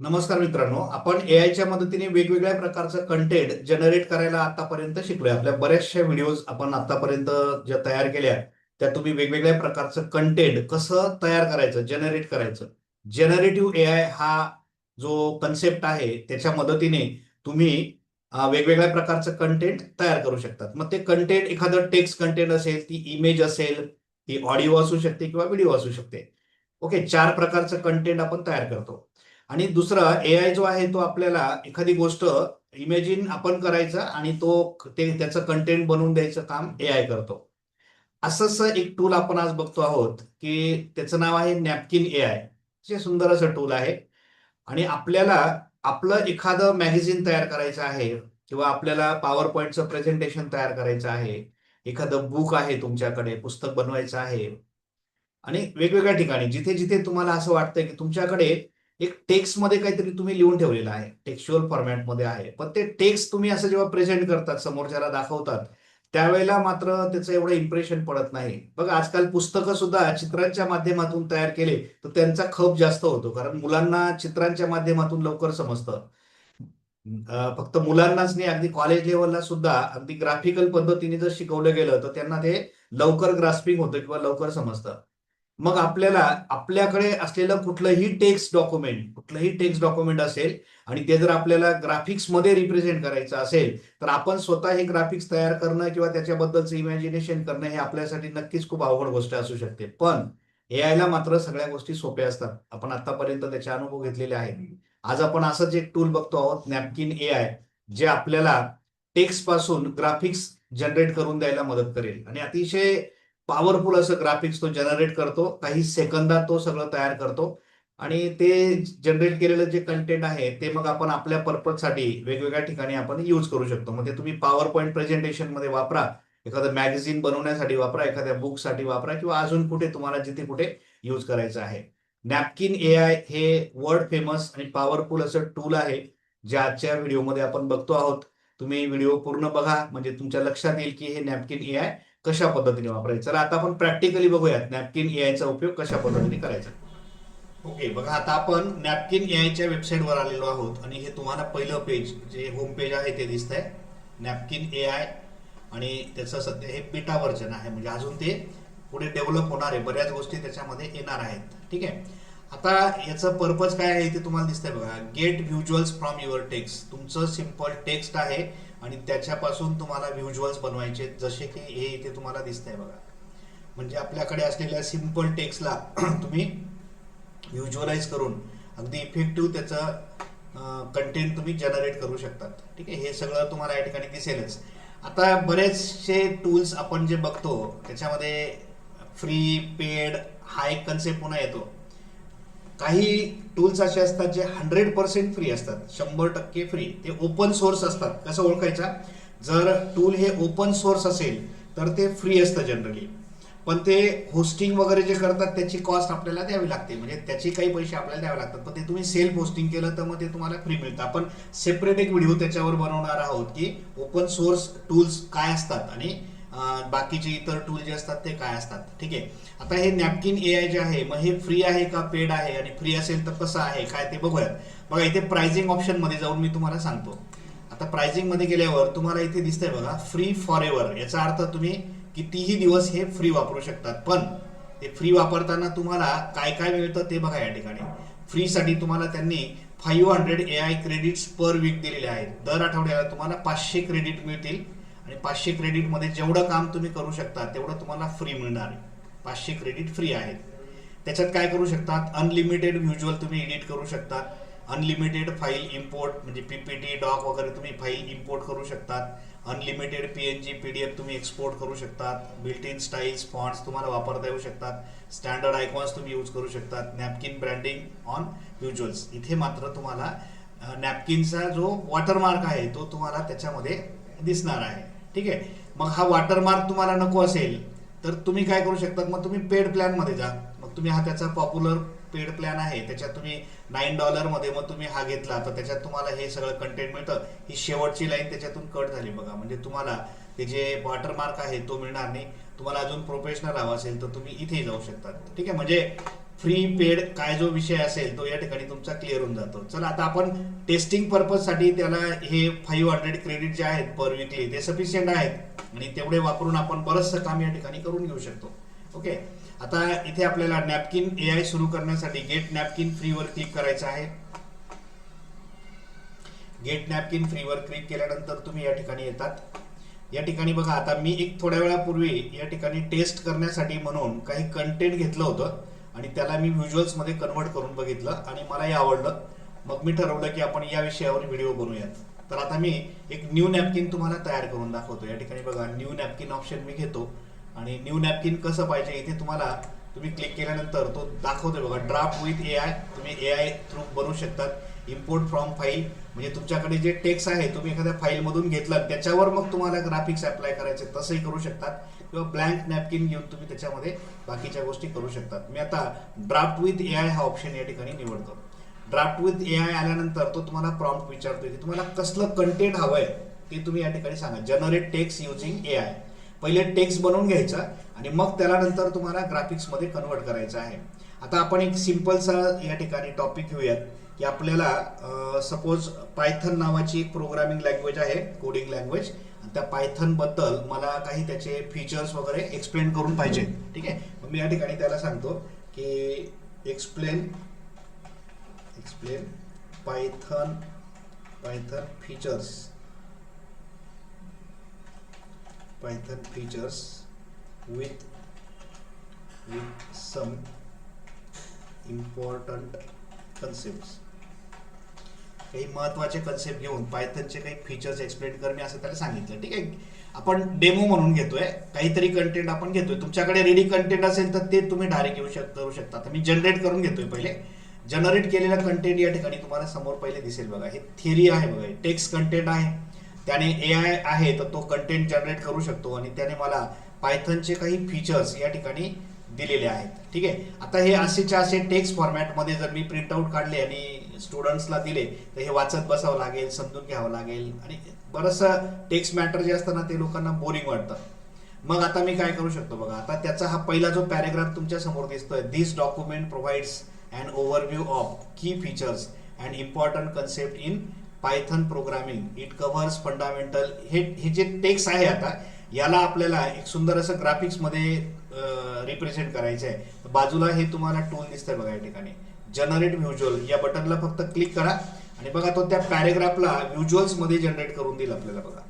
नमस्कार मित्रांनो आपण एआयच्या मदतीने वेगवेगळ्या प्रकारचं कंटेंट जनरेट करायला आतापर्यंत शिकलोय. आपल्या बऱ्याचशा व्हिडिओज आपण आतापर्यंत ज्या तयार केल्या त्या तुम्ही वेगवेगळ्या प्रकारचं कंटेंट कसं तयार करायचं जनरेट करायचं. जनरेटिव्ह एआय हा जो कन्सेप्ट आहे त्याच्या मदतीने तुम्ही वेगवेगळ्या प्रकारचं कंटेंट तयार करू शकतात. मग ते कंटेंट एखादं टेक्स्ट कंटेंट असेल ती इमेज असेल ती ऑडिओ असू शकते किंवा व्हिडिओ असू शकते. ओके चार प्रकारचं कंटेंट आपण तयार करतो. आणि दुसरं आय जो आहे तो आपल्याला एखादी गोष्ट इमेजिन आपण करायचं आणि तो ते त्याचं कंटेंट बनवून द्यायचं काम ए आय करतो. असंच एक टूल आपण आज बघतो आहोत की त्याचं नाव आहे नॅपकिन ए आय जे सुंदर असं टूल आहे. आणि आपल्याला आपलं एखादं मॅगझिन तयार करायचं आहे किंवा आपल्याला पॉवर पॉईंटचं प्रेझेंटेशन तयार करायचं आहे. एखादं बुक आहे तुमच्याकडे पुस्तक बनवायचं आहे. आणि वेगवेगळ्या ठिकाणी जिथे जिथे तुम्हाला असं वाटतंय की तुमच्याकडे एक टेक्स्टमध्ये काहीतरी तुम्ही लिहून ठेवलेलं आहे टेक्स्च्युअल फॉर्मॅटमध्ये आहे. पण ते टेक्स्ट तुम्ही असं जेव्हा प्रेझेंट करतात समोरच्याला दाखवतात त्यावेळेला मात्र त्याचं एवढं इम्प्रेशन पडत नाही. बघा आजकाल पुस्तकं सुद्धा चित्रांच्या माध्यमातून तयार केले तर त्यांचा खप जास्त होतो. कारण मुलांना चित्रांच्या माध्यमातून लवकर समजतं. फक्त मुलांनाच नाही अगदी कॉलेज लेवलला सुद्धा अगदी ग्राफिकल पद्धतीने जर शिकवलं गेलं तर त्यांना ते लवकर ग्रास्पिंग होतं किंवा लवकर समजतं. मग आपल्याला आपल्याकडे असलेलं कुठलंही टेक्स्ट डॉक्युमेंट कुठलंही टेक्स्ट डॉक्युमेंट असेल आणि ते जर आपल्याला ग्राफिक्समध्ये रिप्रेझेंट करायचं असेल तर आपण स्वतः हे ग्राफिक्स तयार करणं किंवा त्याच्याबद्दलचं इमॅजिनेशन करणं हे आपल्यासाठी नक्कीच खूप अवघड गोष्ट असू शकते. पण एआय ला मात्र सगळ्या गोष्टी सोप्या असतात. आपण आतापर्यंत त्याचे अनुभव घेतलेले आहेत. आज आपण असंच एक टूल बघतो आहोत नॅपकिन आय जे आपल्याला टेक्स्टपासून ग्राफिक्स जनरेट करून द्यायला मदत करेल. आणि अतिशय पॉवरफुल असं ग्राफिक्स तो जनरेट करतो काही सेकंदात तो सगळं तयार करतो. आणि ते जनरेट केलेलं जे कंटेंट आहे ते मग आपण आपल्या पर्पजसाठी वेगवेगळ्या ठिकाणी आपण यूज करू शकतो. म्हणजे तुम्ही पॉवर पॉईंट प्रेझेंटेशनमध्ये वापरा एखादं मॅगझिन बनवण्यासाठी वापरा एखाद्या बुकसाठी वापरा किंवा अजून कुठे तुम्हाला जिथे कुठे यूज करायचं आहे. नॅपकिन ए आय हे वर्ल्ड फेमस आणि पॉवरफुल असं टूल आहे जे आजच्या व्हिडिओमध्ये आपण बघतो आहोत. तुम्ही व्हिडिओ पूर्ण बघा म्हणजे तुमच्या लक्षात येईल की हे नॅपकिन ए आय कशा पद्धतीने वापरायचं? चला आता आपण प्रॅक्टिकली बघूयात नॅपकिन एआयचा उपयोग कशा पद्धतीने करायचा. ओके बघा आता आपण नॅपकिन एआयच्या वेबसाईटवर आलेलो आहोत आणि हे तुम्हाला पहिलं पेज जे होम पेज आहे ते दिसत आहे नॅपकिन एआय आणि त्याचं सध्या हे बीटा व्हर्जन आहे. म्हणजे अजून ते पुढे डेव्हलप होणार आहे. बऱ्याच गोष्टी त्याच्यामध्ये येणार आहेत. ठीक आहे? आता याचं पर्पज काय आहे ते तुम्हाला दिसतंय बघा. Get visuals from your text तुमचं सिंपल टेक्स्ट आहे. आणि त्याच्यापासून तुम्हाला व्हिज्युअल्स बनवायचे जसे की हे इथे तुम्हाला दिसतंय बघा. म्हणजे आपल्याकडे असलेल्या सिंपल टेक्स्टला तुम्ही व्हिज्युअलाइज करून अगदी इफेक्टिव्ह त्याचं कंटेंट तुम्ही जनरेट करू शकतात ठीक आहे? हे सगळं तुम्हाला या ठिकाणी दिसेलच. आता बरेचसे टूल्स आपण जे बघतो त्याच्यामध्ये फ्री पेड हा एक कन्सेप्ट पुन्हा येतो. काही टूल्स असे असतात जे हंड्रेड पर्सेंट फ्री असतात. शंभर टक्के फ्री ते ओपन सोर्स असतात. कसं ओळखायचा? जर टूल हे ओपन सोर्स असेल तर ते फ्री असतं जनरली पण ते होस्टिंग वगैरे जे करतात त्याची कॉस्ट आपल्याला द्यावी लागते. म्हणजे त्याचे काही पैसे आपल्याला द्यावे लागतात. पण ते तुम्ही सेल्फ होस्टिंग केलं तर मग ते तुम्हाला फ्री मिळतं. आपण सेपरेट एक व्हिडिओ त्याच्यावर बनवणार आहोत की ओपन सोर्स टूल्स काय असतात आणि बाकीचे इतर टूल जे असतात ते काय असतात? ठीक आहे. आता हे नॅपकिन ए आय जे आहे मग हे फ्री आहे का पेड आहे? आणि फ्री असेल तर कसं आहे? काय ते बघूयात. बघा इथे प्राइसिंग ऑप्शनमध्ये जाऊन मी तुम्हाला सांगतो. आता प्राइसिंगमध्ये गेल्यावर तुम्हाला इथे दिसतंय बघा फ्री फॉर एव्हर याचा अर्थ तुम्ही कितीही दिवस हे फ्री वापरू शकतात. पण ते फ्री वापरताना तुम्हाला काय काय मिळतं ते बघा या ठिकाणी. फ्री साठी तुम्हाला त्यांनी five hundred A I credits per week दिलेले आहेत. दर आठवड्याला तुम्हाला पाचशे क्रेडिट मिळतील. आणि पाचशे क्रेडिटमध्ये जेवढं काम तुम्ही करू शकता तेवढं तुम्हाला फ्री मिळणार आहे. पाचशे क्रेडिट फ्री आहेत. त्याच्यात काय करू शकतात? अनलिमिटेड व्हिज्युअल तुम्ही एडिट म्हणजे करू शकतात अनलिमिटेड फाईल इम्पोर्ट म्हणजे पीपीटी डॉक वगैरे तुम्ही फाईल इम्पोर्ट करू शकतात. Unlimited P N G P D F तुम्ही एक्सपोर्ट करू शकतात. बिल्ट इन स्टाईल्स फॉन्ट्स तुम्हाला वापरता येऊ शकतात. स्टँडर्ड आयकॉन्स तुम्ही यूज करू शकतात. नॅपकिन ब्रँडिंग ऑन व्हिज्युअल्स इथे मात्र तुम्हाला नॅपकिनचा जो वॉटरमार्क आहे तो तुम्हाला त्याच्यामध्ये दिसणार आहे. ठीक आहे? मग हा वॉटरमार्क तुम्हाला नको असेल तर तुम्ही काय करू शकतात? मग तुम्ही पेड प्लॅनमध्ये जा. मग तुम्ही हा त्याचा पॉप्युलर पेड प्लॅन आहे त्याच्यात तुम्ही नाईन डॉलरमध्ये मग तुम्ही हा घेतला तर त्याच्यात तुम्हाला हे सगळं कंटेंट मिळतं. ही शेवटची लाईन त्याच्यातून कट झाली बघा. म्हणजे तुम्हाला ते जे वॉटरमार्क आहे तो मिळणार नाही. तुम्हाला अजून प्रोफेशनल हवा असेल तर तुम्ही इथे जाऊ शकतात. ठीक आहे? म्हणजे फ्री पेड काय जो विषय असेल तो या ठिकाणी तुमचा क्लिअर होऊन जातो. चला आता आपण टेस्टिंग पर्पजसाठी त्याला हे फाईव्ह हंड्रेड क्रेडिट जे आहेत पर विकली ते सफिशियंट आहेत. आणि तेवढे वापरून आपण बरंचसं काम या ठिकाणी करून घेऊ शकतो. ओके आता इथे आपल्याला नॅपकिन ए आय सुरू करण्यासाठी गेट नॅपकिन फ्रीवर क्लिक करायचं आहे. गेट नॅपकिन फ्रीवर क्लिक केल्यानंतर तुम्ही या ठिकाणी येतात. या ठिकाणी बघा आता मी एक थोड्या वेळापूर्वी या ठिकाणी टेस्ट करण्यासाठी म्हणून काही कंटेंट घेतलं होतं. आणि त्याला मी व्हिज्युअल्समध्ये कन्वर्ट करून बघितलं आणि मलाही आवडलं. मग मी ठरवलं की आपण या विषयावर व्हिडिओ बनवूयात. तर आता मी एक न्यू नॅपकिन तुम्हाला तयार करून दाखवतो. या ठिकाणी बघा न्यू नॅपकिन ऑप्शन मी घेतो. आणि न्यू नॅपकिन कसं पाहिजे इथे तुम्हाला तुम्ही क्लिक केल्यानंतर तो दाखवतोय बघा. ड्राफ्ट विथ ए आय तुम्ही ए आय थ्रू बनवू शकतात. इम्पोर्ट फ्रॉम फाईल म्हणजे तुमच्याकडे जे टेक्स्ट आहे तुम्ही एखाद्या फाईलमधून घेतलं त्याच्यावर मग तुम्हाला ग्राफिक्स अप्लाय करायचे तसंही करू शकतात. किंवा ब्लँक नॅपकिन घेऊन तुम्ही त्याच्यामध्ये बाकीच्या गोष्टी करू शकतात मी आता ड्राफ्ट विथ ए आय हा ऑप्शन या ठिकाणी निवडतो. ड्राफ्ट विथ ए आय आल्यानंतर तो तुम्हाला प्रॉम्प्ट विचारतोय की तुम्हाला कसलं कंटेंट हवं आहे ते तुम्ही या ठिकाणी सांगा. Generate text using A I पहिले टेक्स्ट बनवून घ्यायचा आणि मग त्याला नंतर तुम्हाला ग्राफिक्समध्ये कन्वर्ट करायचं आहे. आता आपण एक सिम्पलसा या ठिकाणी टॉपिक घेऊयात की आपल्याला सपोज पायथन नावाची एक प्रोग्रामिंग लँग्वेज आहे कोडिंग लँग्वेज त्या पायथनबद्दल मला काही त्याचे फीचर्स वगैरे एक्सप्लेन करून पाहिजे. ठीक आहे? मग मी या ठिकाणी त्याला सांगतो की explain explain Python Python features Python features with with some important concept काही महत्त्वाचे कन्सेप्ट घेऊन पायथनचे काही फीचर्स एक्सप्लेन कर मी असं त्याला सांगितलं. ठीक आहे? आपण डेमो म्हणून घेतोय. काहीतरी कंटेंट आपण घेतोय. तुमच्याकडे रेडी कंटेंट असेल तर ते तुम्ही डायरेक्ट येऊ शक करू शकता. तर मी जनरेट करून घेतोय पहिले. जनरेट केलेला कंटेंट या ठिकाणी तुम्हाला समोर पहिले दिसेल बघा. हे थिअरी आहे बघा. टेक्स्ट कंटेंट आहे. त्याने ए आय आहे तर तो कंटेंट जनरेट करू शकतो आणि त्याने मला पायथनचे काही फीचर्स या ठिकाणी दिलेले आहेत. ठीक आहे? आता हे असेच्या असे टेक्स्ट फॉर्मॅटमध्ये जर मी प्रिंटआउट काढले आणि स्टुडंट्सला दिले तर हे वाचत बसावं लागेल समजून घ्यावं लागेल. आणि बरंचसं टेक्स्ट मॅटर जे असतं ना ते लोकांना बोरिंग वाटतं. मग आता मी काय करू शकतो बघा आता त्याचा हा पहिला जो पॅरेग्राफ तुमच्यासमोर दिसतोय this document provides and overview of key features and important concept in Python programming it covers fundamental हे हे जे टेक्स्ट आहे आता याला आपल्याला एक सुंदर असं ग्राफिक्समध्ये रिप्रेझेंट करायचं आहे बाजूला हे तुम्हाला टूल दिसतंय बघा या ठिकाणी. जनरेट व्हिज्युअल या बटनला फक्त क्लिक करा. आणि बघा तो त्या पॅरेग्राफला व्हिज्युअल्समध्ये जनरेट करून देईल आपल्याला बघा.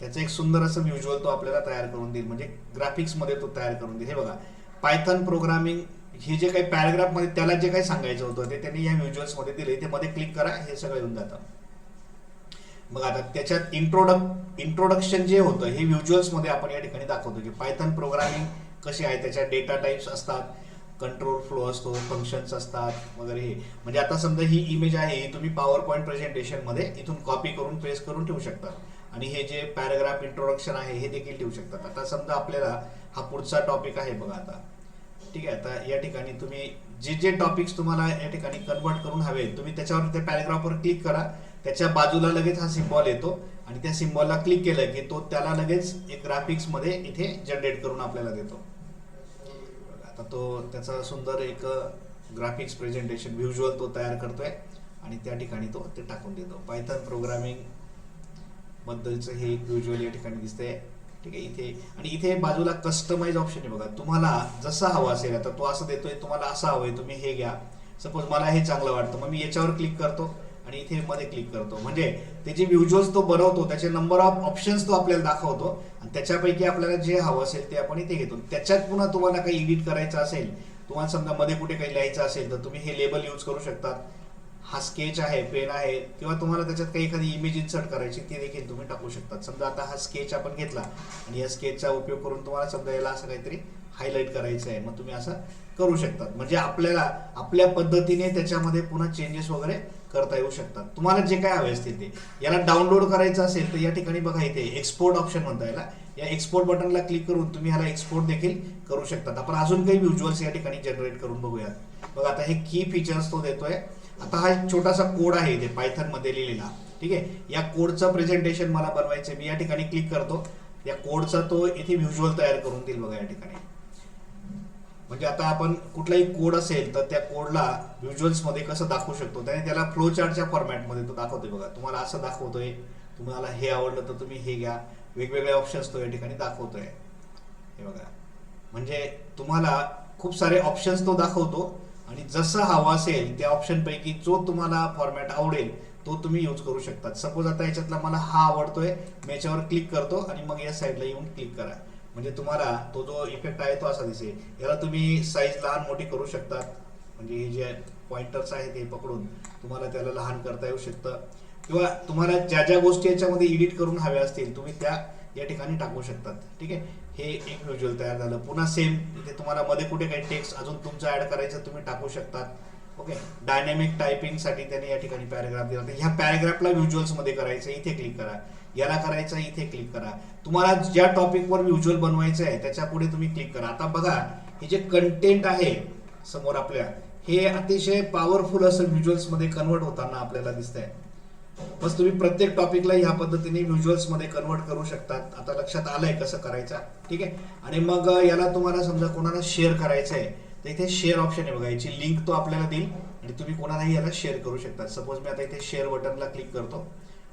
त्याचं एक सुंदर असं व्हिज्युअल तो आपल्याला तयार करून देईल. म्हणजे ग्राफिक्समध्ये तो तयार करून देईल. हे बघा. पायथन प्रोग्रामिंग हे जे काही पॅरेग्राफमध्ये त्याला जे काही सांगायचं होतं ते त्यांनी या व्हिज्युअल्समध्ये दिले. ते मध्ये क्लिक करा. हे सगळं येऊन जातं. मग आता त्याच्यात इंट्रोडक इंट्रोडक्शन जे होतं हे व्हिज्युअल्समध्ये आपण या ठिकाणी दाखवतो की पायथन प्रोग्रामिंग कशी आहे त्याच्यात डेटा टाईप्स असतात. कंट्रोल फ्लो असतो फंक्शन्स असतात वगैरे हे. म्हणजे आता समजा ही इमेज आहे ही तुम्ही पॉवर पॉईंट प्रेझेंटेशनमध्ये इथून कॉपी करून पेस्ट करून ठेवू शकता. आणि हे जे पॅराग्राफ इंट्रोडक्शन आहे हे देखील ठेवू शकतात. आता समजा आपल्याला हा पुढचा टॉपिक आहे बघा आता. ठीक आहे आता या ठिकाणी तुम्ही जे जे टॉपिक्स तुम्हाला या ठिकाणी कन्वर्ट करून हवे तुम्ही त्याच्यावर त्या पॅराग्राफवर क्लिक करा. त्याच्या बाजूला लगेच हा सिम्बॉल येतो आणि त्या सिम्बॉलला क्लिक केलं की तो त्याला लगेच एक ग्राफिक्समध्ये इथे जनरेट करून आपल्याला देतो. आता तो त्याचा सुंदर एक ग्राफिक्स प्रेझेंटेशन व्हिज्युअल तो तयार करतोय आणि त्या ठिकाणी तो ते टाकून देतो. पायथन प्रोग्रामिंग बद्दलचं हे एक व्हिज्युअल या ठिकाणी दिसतंय. ठीक आहे इथे आणि इथे बाजूला कस्टमाइज ऑप्शन आहे बघा. तुम्हाला जसं हवं असेल आता तो असं देतोय तुम्हाला असं हवंय तुम्ही हे घ्या. सपोज मला हे चांगलं वाटतं मग मी याच्यावर क्लिक करतो. आणि इथे मध्ये क्लिक करतो. म्हणजे त्याचे जे व्हिज्युअल्स तो बनवतो त्याचे नंबर ऑफ ऑप्शन्स तो आपल्याला दाखवतो. आणि त्याच्यापैकी आपल्याला जे हवं असेल ते आपण इथे घेतो. त्याच्यात पुन्हा तुम्हाला काही एडिट करायचं असेल तुम्हाला समजा मध्ये कुठे काही लिहायचं असेल तर तुम्ही हे लेबल यूज करू शकतात. हा स्केच आहे पेन आहे किंवा तुम्हाला त्याच्यात काही एखादी इमेज इन्सर्ट करायची ती देखील तुम्ही टाकू शकता समजा आता हा स्केच आपण घेतला. आणि या स्केचचा उपयोग करून तुम्हाला समजा याला असं काहीतरी हायलाईट करायचं आहे. मग तुम्ही असं करू शकतात. म्हणजे आपल्याला आपल्या पद्धतीने त्याच्यामध्ये पुन्हा चेंजेस वगैरे करता येऊ शकतात. तुम्हाला जे काय हवे असतील ते. याला डाउनलोड करायचं असेल तर या ठिकाणी बघा इथे एक्सपोर्ट ऑप्शन म्हणता याला. या एक्सपोर्ट बटनला क्लिक करून तुम्ही ह्याला एक्सपोर्ट देखील करू शकतात. आपण अजून काही व्हिज्युअल्स या ठिकाणी जनरेट करून बघूयात. बघा आता हे की फीचर्स तो देतोय. आता हा एक छोटासा कोड आहे इथे पायथनमध्ये लिहिलेला. ठीक आहे? या कोडचं प्रेझेंटेशन मला बनवायचं मी या ठिकाणी क्लिक करतो. या कोडचा तो इथे व्हिज्युअल तयार करून देईल बघा या ठिकाणी. म्हणजे आता आपण कुठलाही कोड असेल तर त्या कोडला व्हिज्युअल्समध्ये कसं दाखवू शकतो? त्याने त्याला फ्लो चार्टच्या फॉर्मॅटमध्ये तो दाखवतोय बघा. तुम्हाला असं दाखवतोय. तुम्हाला हे आवडलं तर तुम्ही हे घ्या. वेगवेगळे ऑप्शन्स तो या ठिकाणी दाखवतोय. हे बघा. म्हणजे तुम्हाला खूप सारे ऑप्शन्स तो दाखवतो आणि जसं हवा असेल त्या ऑप्शनपैकी जो तुम्हाला फॉर्मॅट आवडेल तो तुम्ही यूज करू शकता सपोज आता याच्यातला मला हा आवडतोय मी याच्यावर क्लिक करतो आणि मग या साईडला येऊन क्लिक करा. म्हणजे तुम्हाला तो जो इफेक्ट आहे तो असा दिसेल. याला तुम्ही साईज लहान मोठी करू शकतात म्हणजे हे जे पॉइंटर्स आहेत ते पकडून तुम्हाला त्याला लहान करता येऊ शकतं. किंवा तुम्हाला ज्या ज्या गोष्टी याच्यामध्ये एडिट करून हव्या असतील तुम्ही त्या या ठिकाणी टाकू शकतात. ठीक आहे? हे एक व्हिज्युअल तयार झालं. पुन्हा सेम इथे तुम्हाला मध्ये कुठे काही टेक्स्ट अजून तुमचं ऍड करायचं तुम्ही टाकू शकतात. ओके डायनॅमिक टायपिंगसाठी त्याने या ठिकाणी पॅराग्राफ दिला. ह्या पॅराग्राफला व्हिज्युअल्समध्ये करायचं इथे क्लिक करा. याला करायचं इथे क्लिक करा. तुम्हाला ज्या टॉपिकवर व्हिज्युअल बनवायचं आहे त्याच्या पुढे तुम्ही क्लिक करा. आता बघा हे जे कंटेंट आहे समोर आपल्या हे अतिशय पॉवरफुल असं व्हिज्युअल्समध्ये कन्वर्ट होताना आपल्याला दिसतंय. बस तुम्ही प्रत्येक टॉपिकला ह्या पद्धतीने व्हिज्युअल्समध्ये कन्वर्ट करू शकतात. आता लक्षात आलंय कसं करायचं? ठीक आहे? आणि मग याला तुम्हाला समजा कोणाला शेअर करायचं आहे तर इथे शेअर ऑप्शन आहे बघा. याची लिंक तो आपल्याला देईल आणि तुम्ही कोणालाही याला शेअर करू शकता. सपोज मी आता इथे शेअर बटनला क्लिक करतो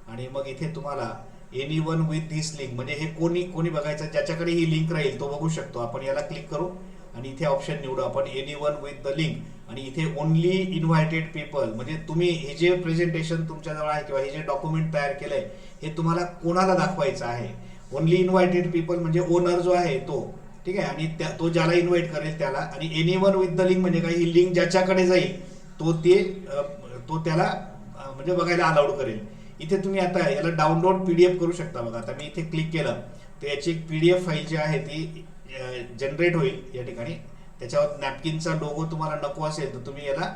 आणि मग इथे तुम्हाला anyone with this link म्हणजे हे कोणी कोणी बघायचं ज्याच्याकडे ही लिंक राहील तो बघू शकतो. आपण याला क्लिक करू आणि इथे ऑप्शन निवडू आपण anyone with the link आणि इथे ओनली इन्व्हायटेड पीपल म्हणजे तुम्ही हे जे प्रेझेंटेशन तुमच्याजवळ आहे किंवा हे जे डॉक्युमेंट तयार केलंय हे तुम्हाला कोणाला दाखवायचं आहे? ओनली इन्व्हायटेड पीपल म्हणजे ओनर जो आहे तो. ठीक आहे? आणि त्या तो ज्याला इन्व्हाइट करेल त्याला. आणि anyone with the link म्हणजे काय? ही लिंक ज्याच्याकडे जाईल तो ते तो त्याला म्हणजे बघायला अलाउड करेल. इथे तुम्ही आता याला डाउनलोड पी डी एफ करू शकता बघा. आता मी इथे क्लिक केलं तर याची एक पी डी एफ फाईल जी आहे ती जनरेट होईल या ठिकाणी. त्याच्यावर नॅपकिनचा लोगो तुम्हाला नको असेल तर तुम्ही याला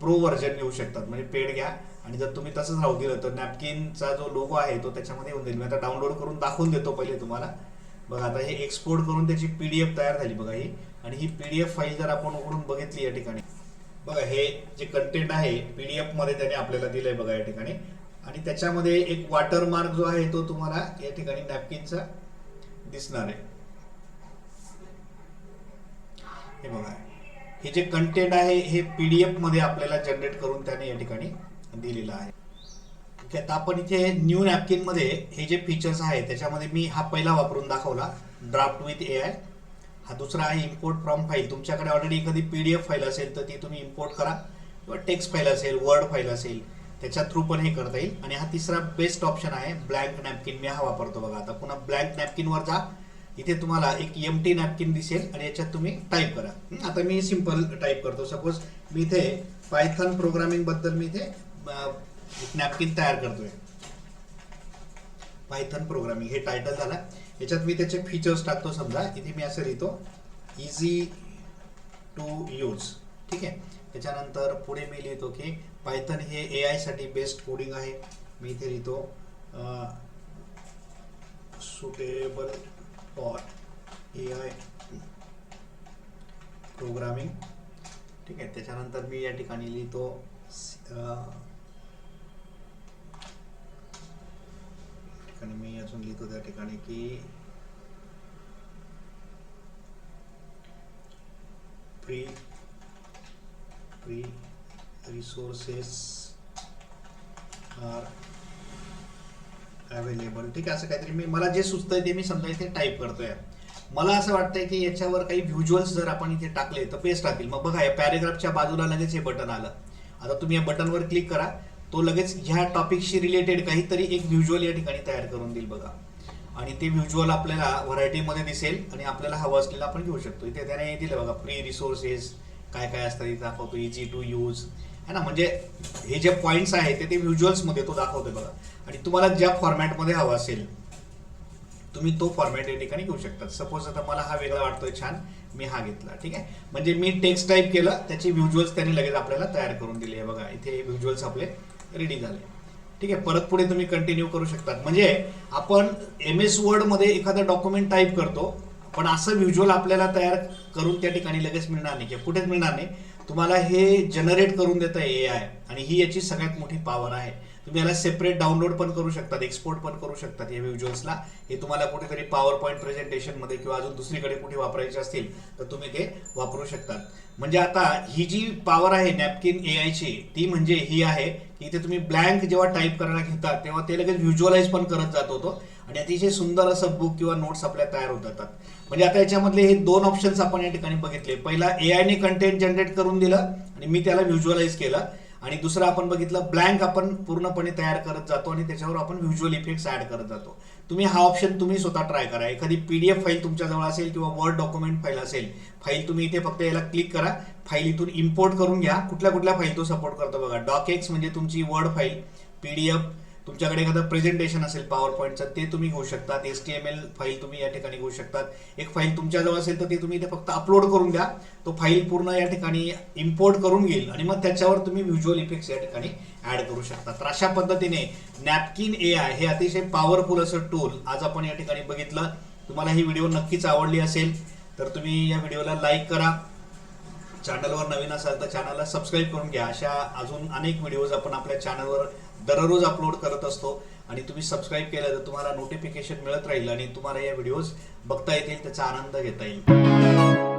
प्रो व्हर्जन घेऊ शकतात. म्हणजे पेड घ्या. आणि जर तुम्ही तसंच राहू दिलं तर नॅपकिनचा जो लोगो आहे तो त्याच्यामध्ये येऊन जाईल. मी आता डाउनलोड करून दाखवून देतो पहिले तुम्हाला. बघा आता हे एक्सपोर्ट करून त्याची पीडीएफ तयार झाली बघा ही. आणि ही पीडीएफ फाईल जर आपण उघडून बघितली या ठिकाणी. बघा हे जे कंटेंट आहे पीडीएफमध्ये त्याने आपल्याला दिलंय बघा या ठिकाणी. आणि त्याच्यामध्ये एक वॉटरमार्क जो आहे तो तुम्हाला या ठिकाणी नॅपकिनचा दिसणार आहे. हे बघा हे जे कंटेंट आहे हे पीडीएफमध्ये आपल्याला जनरेट करून त्याने या ठिकाणी दिलेलं आहे. की आता आपण इथे न्यू नॅपकिनमध्ये हे जे फीचर्स आहे त्याच्यामध्ये मी हा पहिला वापरून दाखवला ड्राफ्ट विथ ए आय हा दुसरा आहे इम्पोर्ट फ्रॉम फाईल तुमच्याकडे ऑलरेडी एखादी एफ फाईल असेल तर ती तुम्ही इम्पोर्ट करा. किंवा टेक्स्ट फाईल असेल वर्ड फाईल असेल त्याच्या थ्रू पण हे करता येईल. आणि हा तिसरा बेस्ट ऑप्शन आहे ब्लँक नॅपकिन मी हा वापरतो बघा. आता पुन्हा ब्लँक नॅपकिनवर जा. इथे तुम्हाला एक एम टी नॅपकिन दिसेल आणि याच्यात तुम्ही टाईप करा. आता मी सिंपल टाईप करतो. सपोज मी इथे पायथन प्रोग्रामिंगबद्दल मी इथे नॅपकिन तयार करतोय. पायथन प्रोग्रामिंग हे टायटल झाला. याच्यात मी त्याचे फीचर्स टाकतो समजा. इथे मी असं लिहितो. इझी टू यूज ठीक आहे? त्याच्यानंतर पुढे मी लिहितो की पायथन हे ए आयसाठी बेस्ट कोडिंग आहे. मी इथे लिहितो suitable for A I programming ठीक आहे? त्याच्यानंतर मी या ठिकाणी लिहितो ठिकाणी मी अजून लिहितो त्या ठिकाणी की pre pre resources are available ठीक आहे असं काहीतरी मी मला जे सुचतंय ते मी समजा इथे टाईप करतोय. मला असं वाटतंय की याच्यावर काही व्हिज्युअल्स जर आपण इथे टाकले तर पेस्ट टाकील मग बघा या पॅरेग्राफच्या बाजूला लगेच हे बटन आलं. आता तुम्ही या बटनवर क्लिक करा. तो लगेच ह्या टॉपिकशी रिलेटेड काहीतरी एक व्हिज्युअल या ठिकाणी तयार करून देईल बघा. आणि ते व्हिज्युअल आपल्याला व्हरायटीमध्ये दिसेल आणि आपल्याला हवं असलेलं आपण घेऊ शकतो. इथे त्याने दिलं बघा फ्री रिसोर्सेस काय काय असतात इथे दाखवतो इझी टू यूज है ना? म्हणजे हे जे पॉईंट्स आहेत ते ते व्हिज्युअल्समध्ये तो दाखवतोय बघा. आणि तुम्हाला ज्या फॉर्मॅटमध्ये हवा असेल तुम्ही तो फॉर्मॅट या ठिकाणी घेऊ शकता सपोज आता मला हा वेगळा वाटतोय छान. मी हा घेतला ठीक आहे? म्हणजे मी टेक्स्ट टाईप केलं त्याची व्हिज्युअल्स त्यांनी लगेच आपल्याला तयार करून दिली आहे बघा. इथे व्हिज्युअल्स आपले रेडी झाले. ठीक आहे परत पुढे तुम्ही कंटिन्यू करू शकतात. म्हणजे आपण एम एस वर्डमध्ये एखादं डॉक्युमेंट टाईप करतो पण असं व्हिज्युअल आपल्याला तयार करून त्या ठिकाणी लगेच मिळणार नाही किंवा कुठेच मिळणार नाही. तुम्हाला हे जनरेट करून देतं ए आय आणि ही याची सगळ्यात मोठी पॉवर आहे. तुम्ही याला सेपरेट डाउनलोड पण करू शकतात एक्सपोर्ट पण करू शकतात या व्हिज्युअल्सला हे तुम्हाला कुठेतरी पॉवर पॉईंट प्रेझेंटेशनमध्ये किंवा अजून दुसरीकडे कुठे वापरायचे असतील तर तुम्ही ते वापरू शकतात. म्हणजे आता ही जी पॉवर आहे नॅपकिन ए आयची ती म्हणजे ही आहे की इथे तुम्ही ब्लँक जेव्हा टाईप करायला घेतात तेव्हा ते लगेच व्हिज्युअलाइज पण करत जात होतो. आणि अतिशय सुंदर असं बुक किंवा नोट्स आपल्या तयार होत जातात. म्हणजे आता याच्यामधले हे दोन ऑप्शन्स आपण या ठिकाणी बघितले. पहिला ए आयने कंटेंट जनरेट करून दिलं आणि मी त्याला व्हिज्युअलाइज केलं. आणि दुसरं आपण बघितलं ब्लँक आपण पूर्णपणे तयार करत जातो आणि त्याच्यावर आपण व्हिज्युअल इफेक्ट्स ऍड करत जातो. तुम्ही हा ऑप्शन तुम्ही स्वतः ट्राय करा. एखादी पी डी एफ फाईल तुमच्याजवळ असेल किंवा वर्ड डॉक्युमेंट फाईल असेल फाईल तुम्ही इथे फक्त याला क्लिक करा. फाईल इथून इम्पोर्ट करून घ्या. कुठल्या कुठल्या फाईल तो सपोर्ट करतो बघा. डॉकएक्स म्हणजे तुमची word file P D F तुमच्याकडे एखादं प्रेझेंटेशन असेल पॉवर पॉईंटचं ते तुम्ही घेऊ शकतात. S T M L file तुम्ही या ठिकाणी घेऊ शकतात. एक फाईल तुमच्याजवळ असेल तर ते तुम्ही इथे फक्त अपलोड करून द्या तो फाईल पूर्ण या ठिकाणी इम्पोर्ट करून घेईल आणि मग त्याच्यावर तुम्ही व्हिज्युअल इफेक्ट्स या ठिकाणी ऍड करू शकता तर अशा पद्धतीने नॅपकिन ए आय हे अतिशय पॉवरफुल असं टूल आज आपण या ठिकाणी बघितलं. तुम्हाला ही व्हिडिओ नक्कीच आवडली असेल तर तुम्ही या व्हिडिओला लाईक करा. चॅनलवर नवीन असाल तर चॅनलला सबस्क्राईब करून घ्या. अशा अजून अनेक व्हिडिओज आपण आपल्या चॅनलवर दररोज अपलोड करत असतो आणि तुम्ही सबस्क्राईब केलं तर तुम्हाला नोटिफिकेशन मिळत राहील आणि तुम्हाला या व्हिडिओज बघता येतील त्याचा आनंद घेता येईल.